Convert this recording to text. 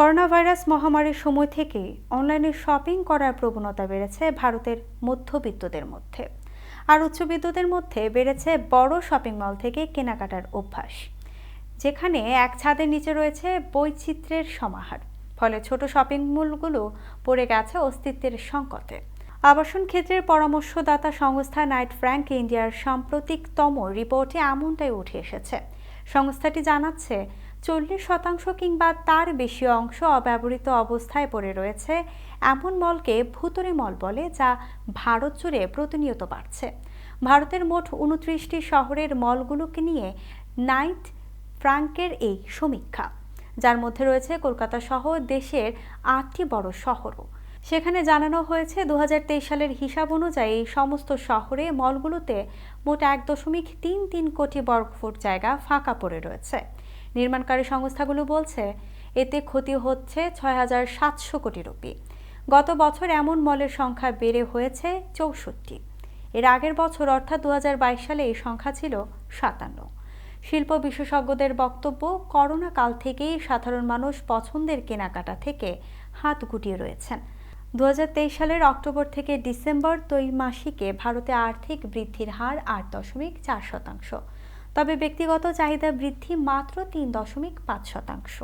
Corona virus মহামারীর সময় থেকে অনলাইনে শপিং করার প্রবণতা বেড়েছে ভারতের মধ্যবিত্তদের মধ্যে। আর উচ্চবিত্তদের মধ্যে বেড়েছে বড় শপিং মল থেকে কেনাকাটার অভ্যাস। যেখানে এক ছাদের নিচে রয়েছে বৈচিত্র্যের সমাহার। ফলে ছোট শপিং মলগুলো পড়ে গেছে অস্তিত্বের সংকটে। আবাসন ক্ষেত্রের পরামর্শদাতা সংস্থা নাইট ফ্র্যাঙ্ক ইন্ডিয়ার সাম্প্রতিকতম রিপোর্টে এমনটাই উঠে এসেছে। সংস্থাটি জানাচ্ছে চল্লিশ শতাংশ কিংবা তার বেশি অংশ অব্যবহৃত অবস্থায় পড়ে রয়েছে, এমন মলকে ভুতুরে মল বলে, যা ভারত জুড়ে প্রতিনিয়ত বাড়ছে। ভারতের মোট উনত্রিশটি শহরের মলগুলোকে নিয়ে নাইট ফ্রাঙ্কের এই সমীক্ষা, যার মধ্যে রয়েছে কলকাতা সহ দেশের আটটি বড় শহরও। সেখানে জানানো হয়েছে দু হাজার তেইশ সালের হিসাব অনুযায়ী সমস্ত শহরে মলগুলোতে মোট এক দশমিক তিন তিন কোটি বর্গফুট জায়গা ফাঁকা পড়ে রয়েছে। নির্মাণকারী সংস্থাগুলো বলছে, এতে ক্ষতি হচ্ছে ছয় হাজার সাতশো কোটি রুপি। গত বছর এমন মলের সংখ্যা বেড়ে হয়েছে চৌষট্টি। এর আগের বছর, অর্থাৎ দুহাজার বাইশ সালে, এই সংখ্যা ছিল সাতান্ন। শিল্প বিশেষজ্ঞদের বক্তব্য, করোনা কাল থেকেই সাধারণ মানুষ পছন্দের কেনাকাটা থেকে হাত গুটিয়ে রয়েছেন। দু হাজার তেইশ সালের অক্টোবর থেকে ডিসেম্বর ত্রৈমাসিকে ভারতে আর্থিক বৃদ্ধির হার আট দশমিক চার শতাংশ। তবে ব্যক্তিগত চাহিদা বৃদ্ধি মাত্র তিন দশমিক পাঁচ শতাংশ।